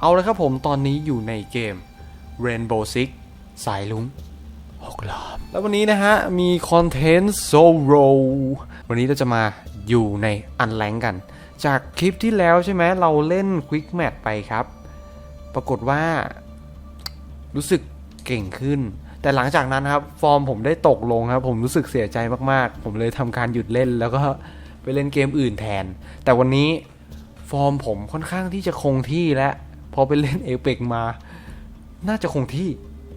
เอาลยครับผมตอนนี้อยู่ในเกม Rainbow Six สายลุงหกล้อมแล้ววันนี้นะฮะ มีคอนเทนต์โซโรวันนี้เราจะมาอยู่ในอันแรงกัน จากคลิปที่แล้วใช่ไหมเราเล่น Quick Match ไปครับ ปรากฏว่า รู้สึกเก่งขึ้น แต่หลังจากนั้นครับ ฟอร์มผมได้ตกลงครับ ผมรู้สึกเสียใจมากๆ ผมเลยทำการหยุดเล่นแล้วก็ไปเล่นเกมอื่นแทน แต่วันนี้ฟอร์มผมค่อนข้างที่จะคงที่และ พอไปเล่นเอเปกมา น่าจะคงที่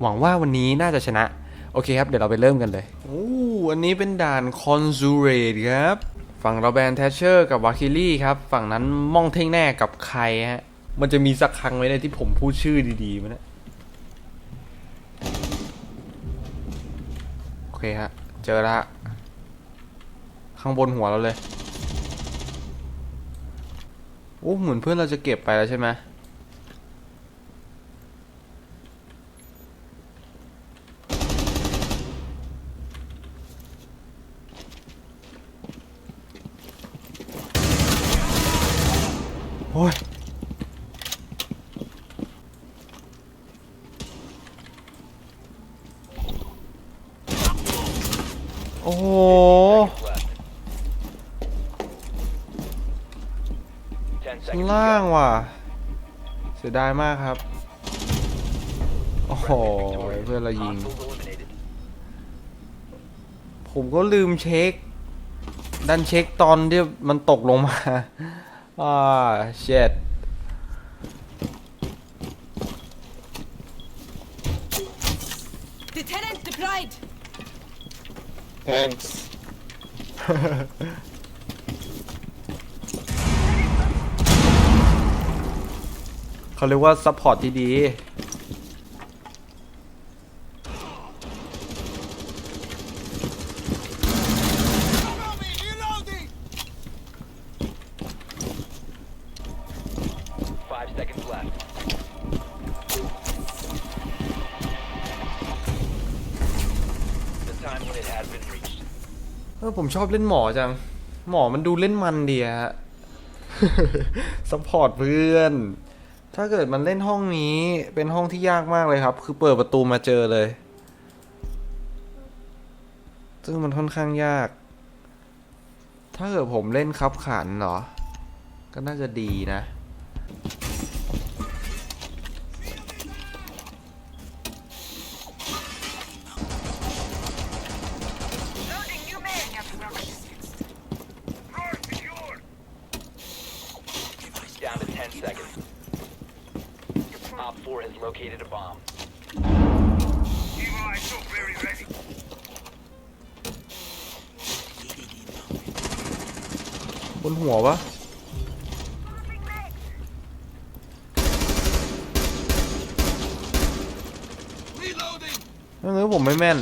หวังว่าวันนี้น่าจะชนะ โอเคครับ เดี๋ยวเราไปเริ่มกันเลยโอ้อันนี้เป็นด่านคอนซูเรตครับ ฝั่งเราแบนแทชเชอร์กับวาคิลี่ครับ ฝั่งนั้นม่องเท่งแน่กับใครฮะ มันจะมีสักครั้งไหมเนี่ยที่ผมพูดชื่อดีๆมั้ยเนี่ยโอเคฮะ เจอละ ข้างบนหัวเราเลย โอ้เหมือนเพื่อนเราจะเก็บไปแล้วใช่ไหมโอ้ย โอ้โห ข้าง ล่างว่ะ เสียดายมากครับ โอ้โห เพื่อนเรายิง ผมก็ลืมเช็ค ดันเช็คตอนที่มันตกลงมา อ่าเช็ด Lieutenant deployed. Thanks. เขาเรียกว่าซัพพอร์ตที่ดี Five seconds left. The time limit has been reached. เออผมชอบเล่นหมอจัง หมอมันดูเล่นมันดีอะฮะ ซัพพอร์ตเพื่อน ถ้าเกิดมันเล่นห้องนี้เป็นห้องที่ยากมากเลยครับ คือเปิดประตูมาเจอเลย ซึ่งมันค่อนข้างยาก ถ้าเกิดผมเล่นคับขันเหรอ ก็น่าจะดีนะ 4 has located a bomb. ready. บนหัวปะไม่รู้ผมไม่แม่น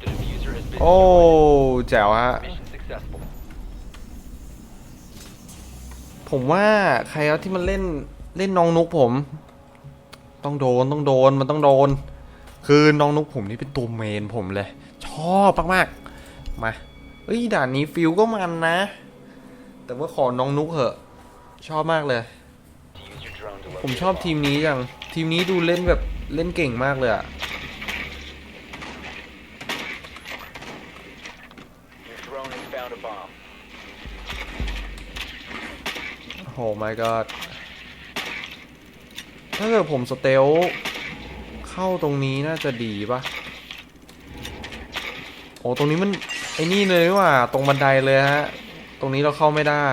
The diffuser has been โอ้ แจ๋วฮะ mission successful. ผมว่าใครที่มันเล่นเล่นน้องนุกผม ต้องโดนต้องโดนมันต้องโดน คือน้องนุกผมนี่เป็นตัวเมนผมเลย ชอบมากๆมาเอ้ยด่านนี้ฟิลก็มันนะ แต่ว่าขอน้องนุกเหอะ ชอบมากเลย ผมชอบทีมนี้จังทีมนี้ดูเล่นแบบเล่นเก่งมากเลยอะ Your drone has found a bomb. โอ้ my god ถ้าเกิดผมสเตลเข้าตรงนี้น่าจะดีปะโอ้ ตรงนี้มัน ไอ้นี่เลยว่าตรงบันไดเลยฮะ ตรงนี้เราเข้าไม่ได้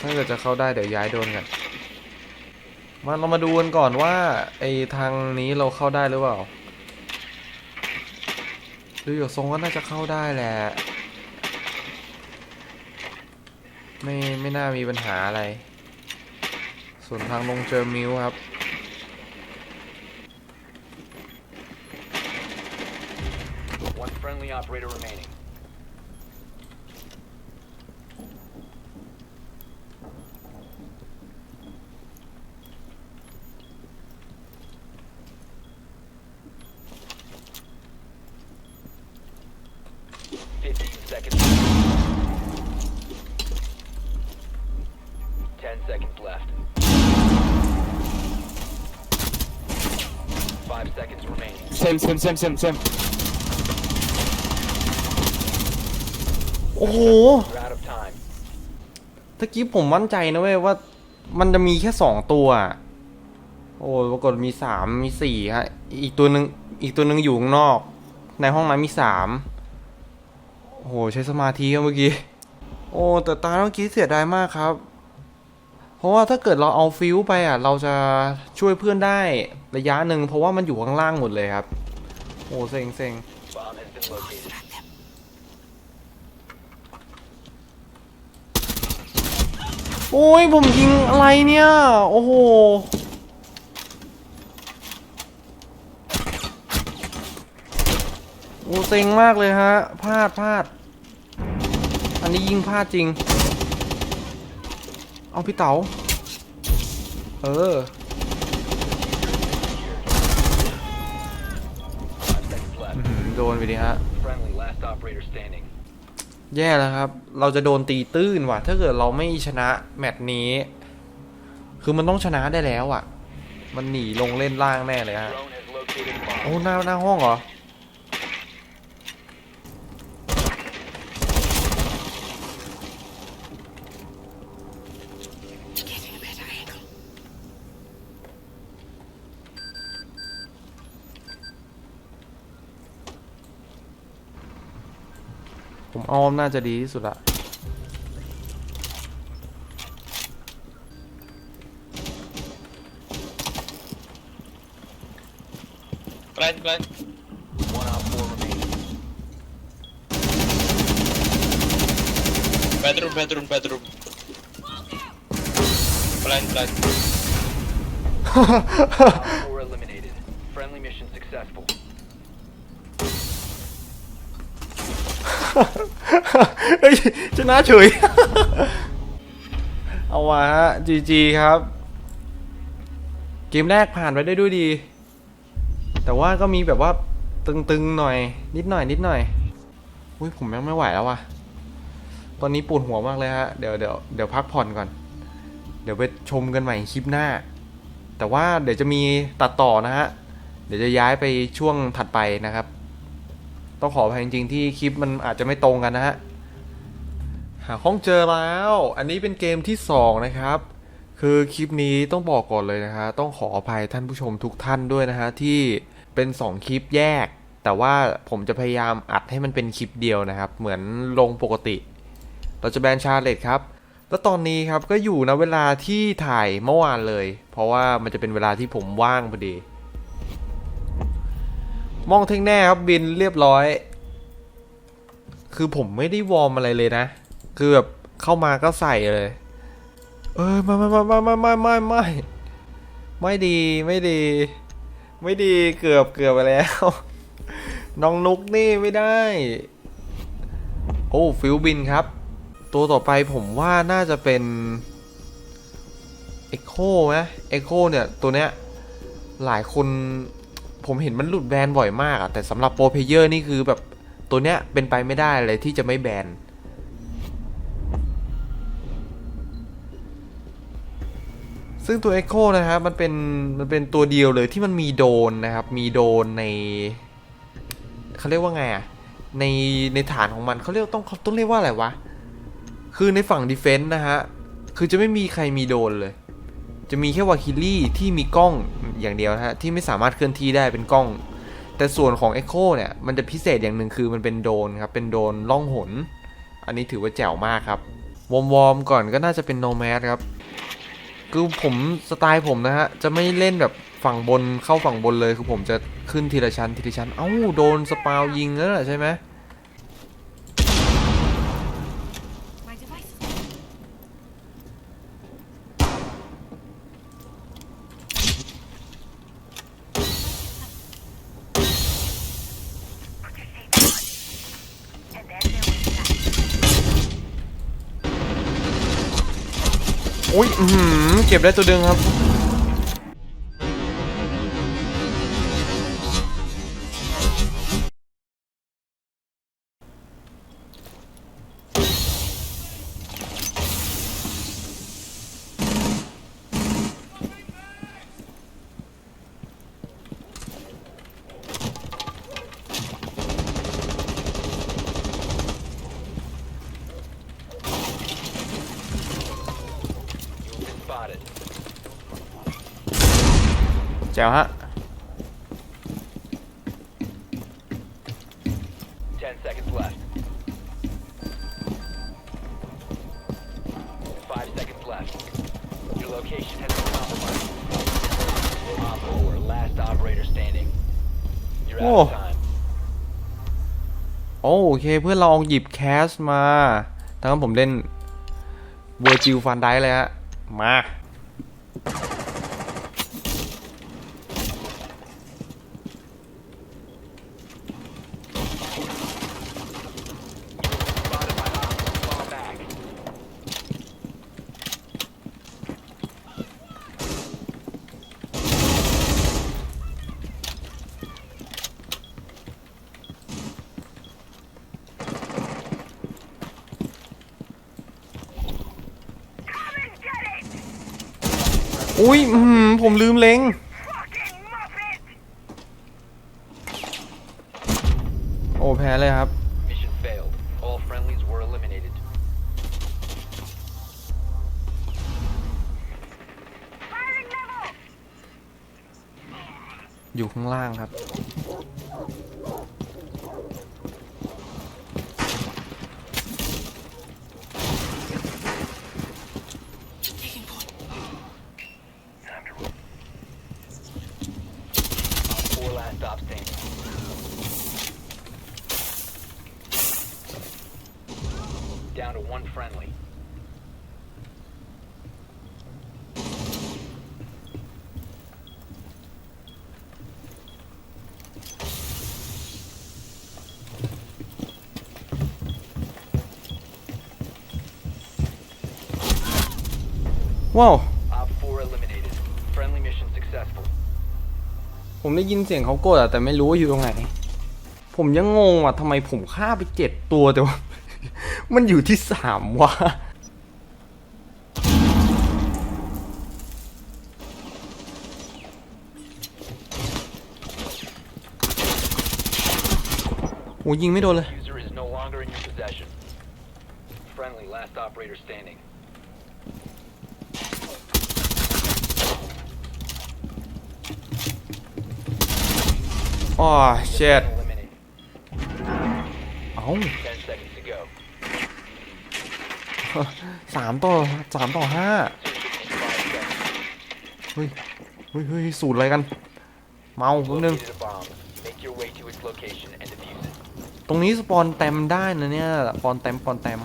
ถ้าเกิดจะเข้าได้เดี๋ยวย้ายโดนกัน มาเรามาดูกันก่อนว่าไอ้ทางนี้เราเข้าได้หรือเปล่าดูอยู่ทรงก็น่าจะเข้าได้แหละ ไม่ไม่น่ามีปัญหาอะไร ส่วนทางลงเจอมิวครับ One friendly operator remaining. Fifteen seconds. Same, same, same, same, same. โอ้โห You're out of time. ตะกี้ผมมั่นใจนะเว้ยว่า มันจะมีแค่สองตัวโอ้ปรากฏมีสามมีสี่ฮะ อีกตัวหนึ่งอีกตัวหนึ่งอยู่ข้างนอก ในห้องนั้นมีสามโอ้โหใช้สมาธิครับเมื่อกี้ โอ้แต่ตาเมื่อกี้เสียดายมากครับ ราะว่าถ้าเกิดเราเอาฟิวไปอะ เราจะช่วยเพื่อนได้ระยะหนึ่งเพราะว่ามันอยู่ข้างล่างหมดเลยครับ โอ้เซ็งเซ็งโอ้ยผมยิงอะไรเนี่ย โอ้โหโอ้เซ็งมากเลยฮะพลาดพลาด อันนี้ยิงพลาดจริง เอาพี่เต๋าเออ Five seconds left. อื้อหือโดนไปดิฮะ Friendly, last operator standing. แย่แล้วครับ เราจะโดนตีตื้นว่ะ ถ้าเกิดเราไม่ชนะแมตช์นี้ คือมันต้องชนะได้แล้วอะ มันหนีลงเล่นล่างแน่เลยฮะ Drone has located a bomb. โอ้หน้าหน้าห้องเหรอ อ้อมน่าจะดีที่สุดละ Blind, blind. One op four remaining. Bedroom, bedroom, bedroom. Blind, blind. Op four eliminated. Friendly mission successful. เฮ้ยชนะเฉย เอาวะฮะ GG ครับ เกมแรกผ่านไปได้ด้วยดี แต่ว่าก็มีแบบว่าตึงๆหน่อย นิดหน่อย นิดหน่อยอุ้ยผมยังไม่ไหวแล้วว่ะ ตอนนี้ปวดหัวมากเลยฮะ เดี๋ยวเดี๋ยวเดี๋ยวพักผ่อนก่อน เดี๋ยวไปชมกันใหม่คลิปหน้า แต่ว่าเดี๋ยวจะมีตัดต่อนะฮะ เดี๋ยวจะย้ายไปช่วงถัดไปนะครับ ต้องขออภัยจริงๆที่คลิปมันอาจจะไม่ตรงกันนะฮะ หาห้องเจอแล้ว อันนี้เป็นเกมที่ 2 นะครับ คือคลิปนี้ต้องบอกก่อนเลยนะฮะ ต้องขออภัยท่านผู้ชมทุกท่านด้วยนะฮะ ที่เป็น 2 คลิปแยก แต่ว่าผมจะพยายามอัดให้มันเป็นคลิปเดียวนะครับ เหมือนลงปกติ เราจะแบนชาเลตครับแล้วตอนนี้ครับก็อยู่นะเวลาที่ถ่ายเมื่อวานเลย เพราะว่ามันจะเป็นเวลาที่ผมว่างพอดี มองเท่งแน่ครับบินเรียบร้อย คือผมไม่ได้วอร์มอะไรเลยนะ คือแบบเข้ามาก็ใส่เลย เออไม่ไม่ไม่ไม่ไม่ไม่ไม่ไม่ไม่ดีไม่ดี ไม่ดีเกือบเกือบไปแล้ว น้องนุกนี่ไม่ได้ โอ้ฟิลบินครับ ตัวต่อไปผมว่าน่าจะเป็น Echo ไหม Echo เนี่ย ตัวเนี้ยหลายคน ผมเห็นมันหลุดแบนบ่อยมากอะแต่สำหรับโปรเพเยอร์นี่คือแบบตัวเนี้ยเป็นไปไม่ได้เลยที่จะไม่แบนซึ่งตัว Echo นะครับมันเป็นมันเป็นตัวเดียวเลยที่มันมีโดนนะครับ มีโดนในเขาเรียกว่าไงอะในในฐานของมันเขาเรียกต้องเขาต้องเรียกว่าอะไรวะ คือในฝั่งดีเฟนต์นะฮะ คือจะไม่มีใครมีโดนเลย จะมีแค่วาคิลี่ที่มีกล้องอย่างเดียวนะฮะที่ไม่สามารถเคลื่อนที่ได้เป็นกล้อง แต่ส่วนของ Echo เนี่ยมันจะพิเศษอย่างหนึ่งคือมันเป็นโดนครับเป็นโดนล่องหน อันนี้ถือว่าแจ๋วมากครับวอมวอมๆก่อนก็น่าจะเป็นโนแมสครับคือผมสไตล์ผมนะฮะจะไม่เล่นแบบฝั่งบนเข้าฝั่งบนเลยคือผมจะขึ้นทีละชั้นทีละชั้นเอ้าโดนสปาวยิงแล้วใช่ไหม อุ้ยเก็บได้ตัวเดิมครับ แจ๋วฮะ Ten seconds left. Five seconds left. Your location has been compromised. Op 4, last operator standing. You're out Oh. of time. โอเคเพื่อนลองหยิบแคสมาทางนั้นผมเล่นเวอร์จิลฟันได้เลยฮะ มา อุ้ยอื้อหือผมลืมเล็ง โอ้แพ้เลยครับ Mission failed. All friendlies were eliminated. อยู่ข้างล่างครับ Four last stop standing. Down to one friendly. ว้าว Op 4 eliminated. Friendly mission successful. ผมได้ยินเสียงเขากดอะแต่ไม่รู้ว่าอยู่ตรงไหน ผมยังงงว่ะทำไมผมฆ่าไปเจ็ดตัวแต่ว่า มันอยู่ที่สามวะโอ้ยิงไม่โดนเลย User is no longer in your possession. Friendly last operator standing. อ๋อเช็ด Eliminated. าสามต่อสามต่อห้าเฮ้ยเฮ้ยเฮ้ยสูตรอะไรกัน เมาคนนึงตรงนี้สปอนเต็มได้นะเนี่ยสปอนเต็มสปอนเต็ม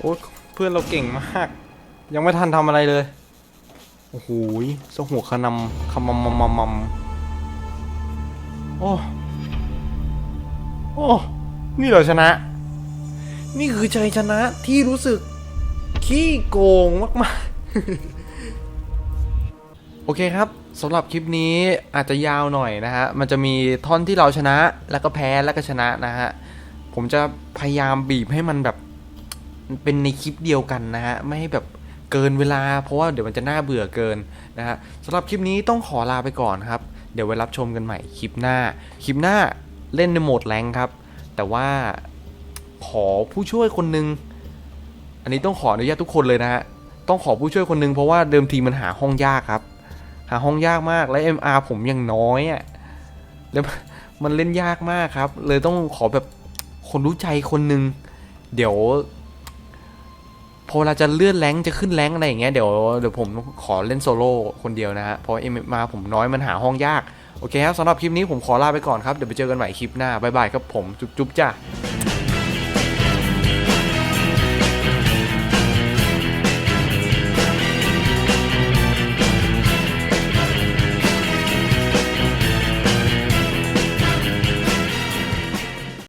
โอ้เพื่อนเราเก่งมาก ยังไม่ทันทำอะไรเลย โอ้โหสหัวขนำขมำมำมำมำโอ้ โอ้ นี่เหรอชนะ นี่คือชัยชนะที่รู้สึก ขี้โกงมากๆ โอเคครับสำหรับคลิปนี้อาจจะยาวหน่อยนะฮะ มันจะมีท่อนที่เราชนะ แล้วก็แพ้ แล้วก็ชนะนะฮะ ผมจะพยายามบีบให้มันแบบ เป็นในคลิปเดียวกันนะฮะ ไม่ให้แบบ เกินเวลา เพราะว่าเดี๋ยวมันจะน่าเบื่อเกินนะฮะสำหรับคลิปนี้ต้องขอลาไปก่อนครับ เดี๋ยวไว้รับชมกันใหม่คลิปหน้า คลิปหน้าเล่นในโหมดแรงครับ แต่ว่าขอผู้ช่วยคนหนึ่งอันนี้ต้องขออนุญาตทุกคนเลยนะฮะ ต้องขอผู้ช่วยคนหนึ่งเพราะว่าเดิมทีมันหาห้องยากครับ หาห้องยากมากและ MR ผมยังน้อยอะ่ะ แล้วมันเล่นยากมากครับ เลยต้องขอแบบคนรู้ใจคนหนึ่งเดี๋ยว พอเราจะเลื่อนแรงจะขึ้นแรงอะไรอย่างเงี้ยเดี๋ยวเดี๋ยวผมขอเล่นโซโล่คนเดียวนะฮะเพราะเอ็มมาผมน้อยมันหาห้องยาก โอเคครับสำหรับคลิปนี้ผมขอลาไปก่อนครับ เดี๋ยวไปเจอกันใหม่คลิปหน้าบ๊ายบายครับผมจุ๊บๆจ้า